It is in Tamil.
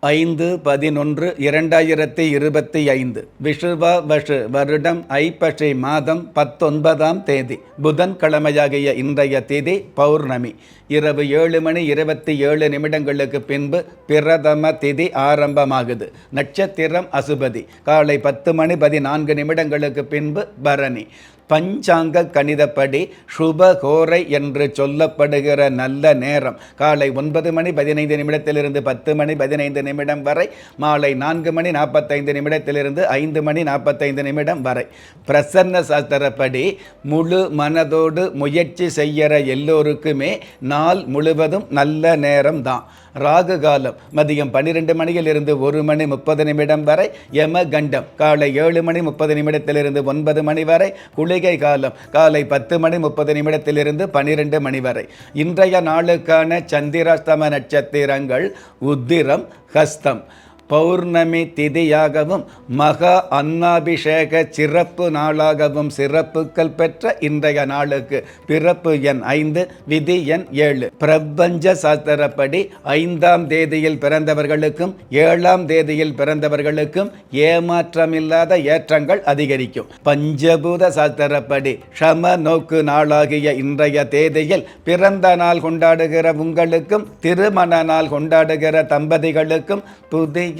ஐந்து பதினொன்று இரண்டாயிரத்தி இருபத்தி ஐந்து. விஷுவ வஷு வருடம் ஐப்பசி மாதம் பத்தொன்பதாம் தேதி. புதன்கிழமையாகிய இன்றைய தேதி பௌர்ணமி. இரவு ஏழு மணி இருபத்தி ஏழு நிமிடங்களுக்கு பின்பு பிரதம திதி ஆரம்பமாகுது. நட்சத்திரம் அசுபதி. காலை பத்து மணி பதினான்கு நிமிடங்களுக்கு பின்பு பரணி. பஞ்சாங்க கணிதப்படி சுபகோரை என்று சொல்லப்படுகிற நல்ல நேரம். காலை ஒன்பது மணி பதினைந்து நிமிடத்திலிருந்து பத்து மணி பதினைந்து நிமிடம் வரை மாலை நான்கு மணி நாற்பத்தைந்து நிமிடத்திலிருந்து ஐந்து மணி நாற்பத்தைந்து நிமிடம் வரை. பிரசன்ன சாஸ்திரப்படி முழு மனதோடு முயற்சி செய்கிற எல்லோருக்குமே நாள் முழுவதும் நல்ல நேரம் தான் ராகு காலம் மதியம் பன்னிரெண்டு மணியிலிருந்து ஒரு மணி முப்பது நிமிடம் வரை யம கண்டம் காலை ஏழு மணி முப்பது நிமிடத்திலிருந்து ஒன்பது மணி வரை குளிகை காலம். காலை பத்து மணி முப்பது நிமிடத்திலிருந்து பன்னிரெண்டு மணி வரை. இன்றைய நாளுக்கான சந்திராஸ்தம நட்சத்திரங்கள் உத்திரம் ஹஸ்தம். பௌர்ணமி திதியாகவும் மகா அன்னாபிஷேக சிறப்பு நாளாகவும் சிறப்புகள் பெற்ற இன்றைய நாளுக்கு பிறப்பு எண் ஐந்து விதி எண் ஏழு. பிரபஞ்ச சாஸ்திரப்படி ஐந்தாம் தேதியில் பிறந்தவர்களுக்கும் ஏழாம் தேதியில் பிறந்தவர்களுக்கும் ஏமாற்றமில்லாத ஏற்றங்கள் அதிகரிக்கும். பஞ்சபூத சாஸ்திரப்படி ஷம நோக்கு நாளாகிய இன்றைய தேதியில் பிறந்த நாள் கொண்டாடுகிற உங்களுக்கும் திருமண நாள் கொண்டாடுகிற தம்பதிகளுக்கும் புதிய